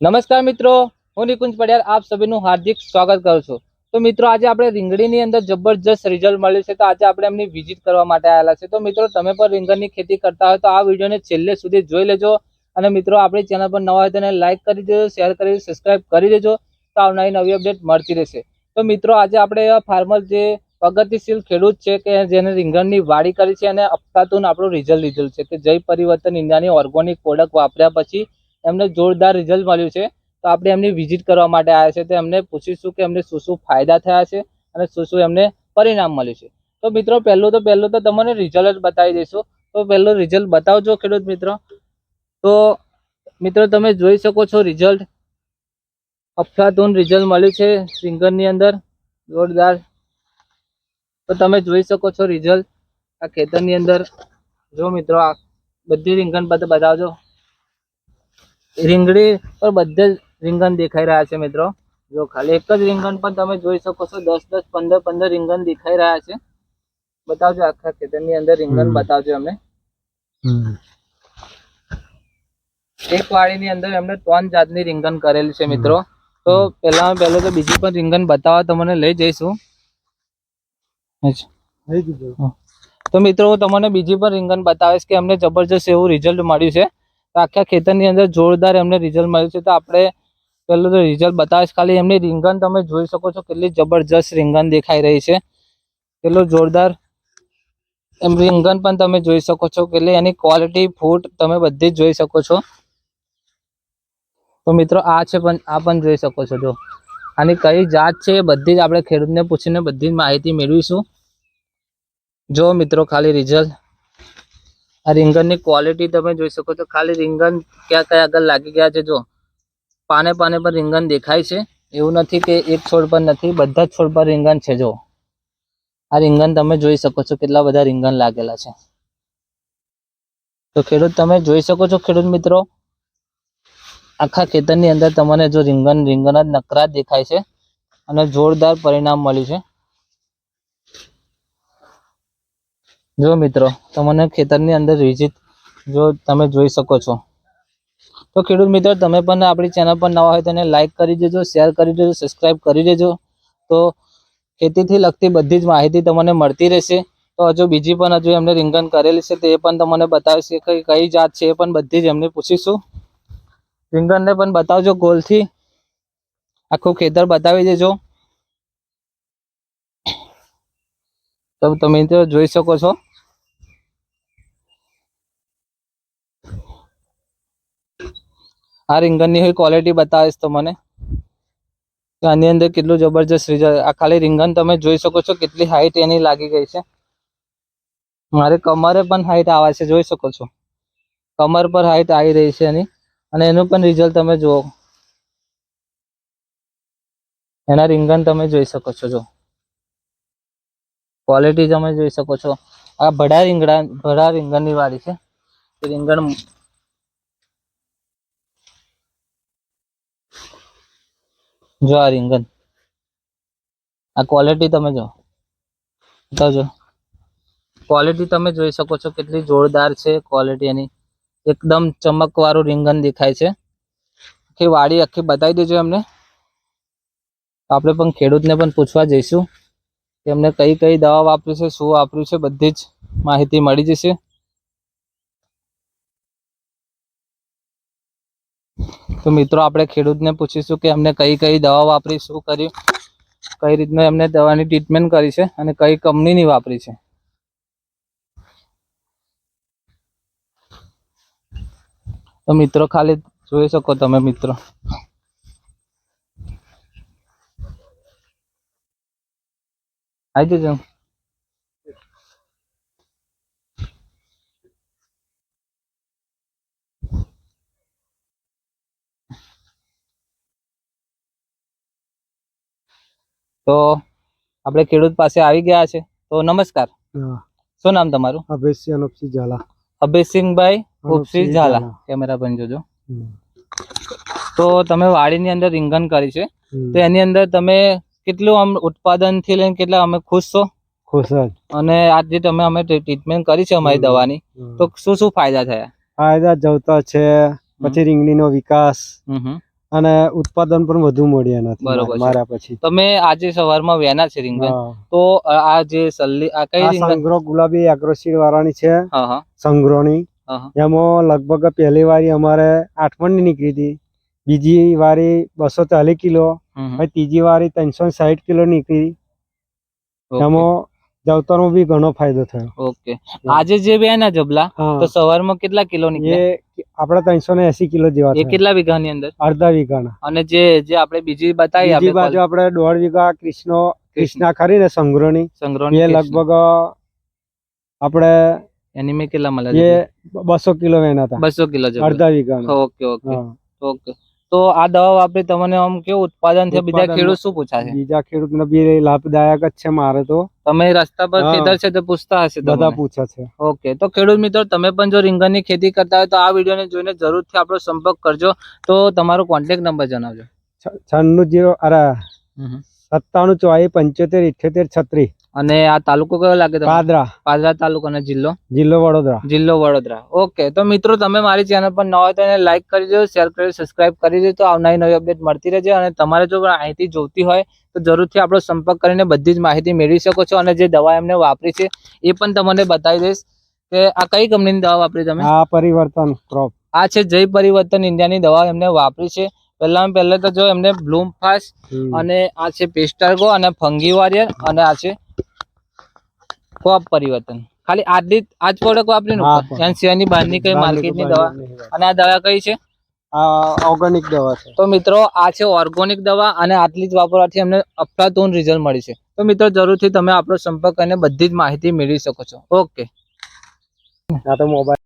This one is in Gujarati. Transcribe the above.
નમસ્કાર મિત્રો, હું નિકુંજ પડિયાર, આપ સભીનું હાર્દિક સ્વાગત કરું છું. તો મિત્રો, આજે આપણે રીંગણીની અંદર જબરજસ્ત રિઝલ્ટ મળ્યું છે. તો આજે આપણે એમની વિઝિટ કરવા માટે આવેલા છે. તો મિત્રો, તમે પણ રીંગણની ખેતી કરતા હોય તો આ વિડીયોને છેલ્લે સુધી જોઈ લેજો. અને મિત્રો, આપણી ચેનલ પર નવા હોય તો લાઇક કરી દેજો શેર કરી સબસ્ક્રાઇબ કરી દેજો. તો આવનારી નવી અપડેટ મળતી રહેશે. તો મિત્રો, આજે આપણે ફાર્મર જે પ્રગતિશીલ ખેડૂત છે કે જેને રીંગણની વાડી કરી છે અને અફકાતુન આપણું રિઝલ્ટ લીધેલું છે કે જય પરિવર્તન ઇન્ડિયાની ઓર્ગોનિક પ્રોડક્ટ વાપર્યા પછી એમને જોરદાર રિઝલ્ટ મળ્યું છે. તો આપણે એમની વિઝિટ કરવા માટે આવ્યા છે. તો એમને પૂછીશું કે એમને શું શું ફાયદા થયા છે અને શું શું એમને પરિણામ મળ્યું છે. તો મિત્રો, પહેલું તો પહેલું તો તમને રિઝલ્ટ બતાવી દઈશું. તો પહેલું રિઝલ્ટ બતાવજો ખેડૂત મિત્રો. તો મિત્રો, તમે જોઈ શકો છો રિઝલ્ટ અફલાતુન રિઝલ્ટ મળ્યું છે સિંગરની અંદર. જોરદાર. તો તમે જોઈ શકો છો રિઝલ્ટ આ ખેતરની અંદર. જો મિત્રો, આ બધી રીંગણ બધા, બતાવજો. રીંગણી પર બધે જ રીંગણ દેખાઈ રહ્યા છે મિત્રો. જો ખાલી એક જ રીંગણ પણ તમે જોઈ શકો છો દસ દસ પંદર પંદર રીંગણ દેખાઈ રહ્યા છે. બતાવજો આખા ખેતરની અંદર રીંગણ બતાવજો અમને. એક વાડીની અંદર એમને ત્રણ જાતની રીંગણ કરેલી છે મિત્રો. તો પહેલા પેલા તો બીજી પણ રીંગણ બતાવવા તમને લઈ જઈશું. તો મિત્રો હું તમને બીજી પણ રીંગણ બતાવીશ કે અમને જબરજસ્ત એવું રિઝલ્ટ મળ્યું છે. તો આખા ખેતરની અંદર જોરદાર એમને રિઝલ્ટ મળ્યું છે. તો આપણે પહેલું તો રિઝલ્ટ બતાવીશ. ખાલી એમની રીંગણ તમે જોઈ શકો છો કેટલી જબરજસ્ત રીંગણ દેખાઈ રહી છે. કેટલું જોરદાર એમ રીંગણ પણ તમે જોઈ શકો છો. કેટલી એની ક્વોલિટી ફૂટ તમે બધી જ જોઈ શકો છો. તો મિત્રો આ છે પણ આ પણ જોઈ શકો છો જો. આની કઈ જાત છે એ બધી જ આપણે ખેડૂતને પૂછીને બધી જ માહિતી મેળવીશું. જો મિત્રો ખાલી રિઝલ્ટ આ રીંગણની ક્વોલિટી તમે જોઈ શકો છો. ખાલી રીંગણ ક્યાં ક્યાં આગળ લાગી ગયા છે, જો. પાને પાને પર રીંગણ દેખાય છે. એવું નથી કે એક છોડ પર નથી, બધા જ છોડ પર રીંગણ છે, જો. આ રીંગણ તમે જોઈ શકો છો કેટલા બધા રીંગણ લાગેલા છે. તો ખેડૂત તમે જોઈ શકો છો, ખેડૂત મિત્રો. આખા ખેતરની અંદર તમને જો રીંગણ રીંગણ જ નકરા દેખાય છે અને જોરદાર પરિણામ મળ્યું છે. જો મિત્રો, તમને ખેતરની અંદર વિઝિટ જો તમે જોઈ શકો છો. તો ખેડૂત મિત્રો, તમે પણ આપણી ચેનલ પર નવા હોય તો લાઈક કરી દેજો શેર કરી દેજો સબસ્ક્રાઈબ કરી દેજો. તો ખેતીથી લગતી બધી જ માહિતી તમને મળતી રહેશે. તો હજુ બીજી પણ હજુ એમને રીંગણ કરેલી છે તે પણ તમને બતાવીશ કે કઈ જાત છે એ પણ બધી જ એમને પૂછીશું. રીંગણને પણ બતાવજો ગોલથી. આખું ખેતર બતાવી દેજો. તો તમે જોઈ શકો છો. આ રીંગણની હોય ક્વોલિટી બતાવીશ તો મને. આની અંદર કેટલું જબરજસ્ત રિઝલ્ટ આ ખાલી રીંગણ તમે જોઈ શકો છો કેટલી હાઈટ એની લાગી ગઈ છે. મારે કમરે પણ હાઈટ આવે છે, જોઈ શકો છો. કમર પર હાઈટ આવી રહી છે એની. અને એનું પણ રિઝલ્ટ તમે જુઓ. એના રીંગણ તમે જોઈ શકો છો જો ક્વોલિટી તમે જોઈ શકો છો. આ ભડા રીંગણા ભડા રીંગણની વાળી છે. રીંગણ જો આ રીંગણ. આ ક્વોલિટી તમે જો. બતાવજો ક્વોલિટી તમે જોઈ શકો છો કેટલી જોરદાર છે ક્વોલિટી એની. એકદમ ચમકવાળું રીંગણ દેખાય છે. આખી વાડી આખી બતાવી દેજો એમને. આપણે પણ ખેડૂતને પણ પૂછવા જઈશું કે એમને કઈ કઈ દવા વાપરી છે, શું વાપર્યું છે, બધી જ માહિતી મળી જશે. તો મિત્રો, આપણે ખેડૂતને પૂછીશું કે એમને કઈ કઈ દવા વાપરી, શું કર્યું? કઈ રીતનું એમને દવાની ટ્રીટમેન્ટ કરી છે અને કઈ કંપનીની વાપરી છે? તો મિત્રો, ખાલી જોઈ શકો તમે મિત્રો. આવી જજો. તો આપણે ખેડૂત પાસે આવી ગયા છે. તો નમસ્કાર. શું નામ તમારું? અભયસિંહ અનુપસિંહ ઝાલા. અભયસિંહભાઈ ઉપસિંહ ઝાલા. કેમેરા પણ જોજો. તો તમે વાડીની અંદર રીંગણ કરી છે. તો એની અંદર તમે કેટલું આમ ઉત્પાદનથી લઈને કેટલા અમે ખુશ છો? ખુશ જ. અને આજે તમે અમે ટ્રીટમેન્ટ કરી છે અમારી દવાની તો શું શું ફાયદા થયા? ફાયદા જવતા છે પછી રીંગણીનો વિકાસ. અને ઉત્પાદન પણ વધુ મળ્યા નથી મારા પછી. તમે આજે સવારમાં વેના છે રીંગણ. તો આ જે સલ્લી આ કઈ રીંગણ? સંગ્રહ ગુલાબી એગ્રોસીડ વાળાની છે. સંગ્રહની. એમાં લગભગ પહેલી વારી અમારે આઠ મણની નીકળી હતી. બીજી વારી બસો ચાલીસ કિલો. ત્રીજી વારી ત્રણસો સાઠ કિલો નીકળી. એમાં જવતરનો બી ઘણો ફાયદો થયો. ઓકે. આજે જે વેના જબલા હા. તો સવારમાં કેટલા કિલો નીકળ્યા? એ આપડે ત્રણસો ને એસી કિલો જેવા એ. કેટલા વીઘાની અંદર? અડધા વીઘાના. અને જે જે આપણે બીજી બતાવી બીજી બાજુ આપણે દોઢ વીઘા કૃષ્ણ કૃષ્ણા. ખરી ને સંગ્રહની સંગ્રહ એ લગભગ આપણે એની મેં કેટલા મળે બસો કિલો વેના હતા. બસો કિલો અડધા વીઘા ઓકે ઓકે. ઓકે. તો આ દવા વાપરી તમને આમ કેવું ઉત્પાદન છે? બીજા ખેડૂત શું પૂછાશે? બીજા ખેડૂતને બી લાભદાયક જ છે મારે તો. તમે રસ્તા પર. ખેતર છે તો પૂછતા હશે બધા પૂછે છે. ઓકે તો ખેડૂત મિત્રો તમે પણ જો રીંગણની ખેતી કરતા હોય તો આ વિડીયોને જોઈને જરૂરથી આપણો સંપર્ક કરજો. તો તમારો કોન્ટેક્ટ નંબર જણાવજો. છ- છન્નું જીરો અરે સત્તાણું ચોવીસ પંચોતેર ઇઠ્યોતેર છત્રીસ. અને આ તાલુકો કયો લાગે તમને? પાદરા. પાદરા તાલુકો અને જિલ્લો? જિલ્લો વડોદરા. જિલ્લો વડોદરા. ઓકે તો મિત્રો તમે મારી ચેનલ પર ન હોય તો એને લાઈક કરી દો શેર કરી સબસ્ક્રાઇબ કરી દો તો આવનારી નવી અપડેટ મળતી રહેશે અને તમારે જો માહિતી જોઈતી હોય તો જરૂરથી આપણો સંપર્ક કરીને બધી જ માહિતી મેળવી શકો છો અને જે દવા એમને વાપરી છે એ પણ તમને બતાવી દઈશ કે આ કઈ કંપનીની દવા વાપરી તમે? આ પરિવર્તન ક્રોપ આ છે જય પરિવર્તન ઇન્ડિયાની દવા એમને વાપરી છે. પહેલામાં પહેલા તો જો એમને બ્લૂમ ફાસ્ટ અને આ છે પેસ્ટાર્ગો અને ફંગી વોરિયર અને આ છે કોપ પરિવર્તન. ખાલી આજની આજ પ્રોડક્ટ વાપરીને હા, સિવાયની બહારની કઈ માર્કેટની દવા. અને આ દવા કઈ છે? ઓર્ગેનિક દવા છે. તો મિત્રો આ છે ઓર્ગોનિક દવા અને આટલી જ વાપરવાથી અમને અફલાતૂન રિઝલ્ટ મળી છે. તો મિત્રો જરૂરથી તમે આપણો સંપર્ક કરીને બધી જ માહિતી મેળવી શકો છો. ઓકે. આ તો મોબાઈલ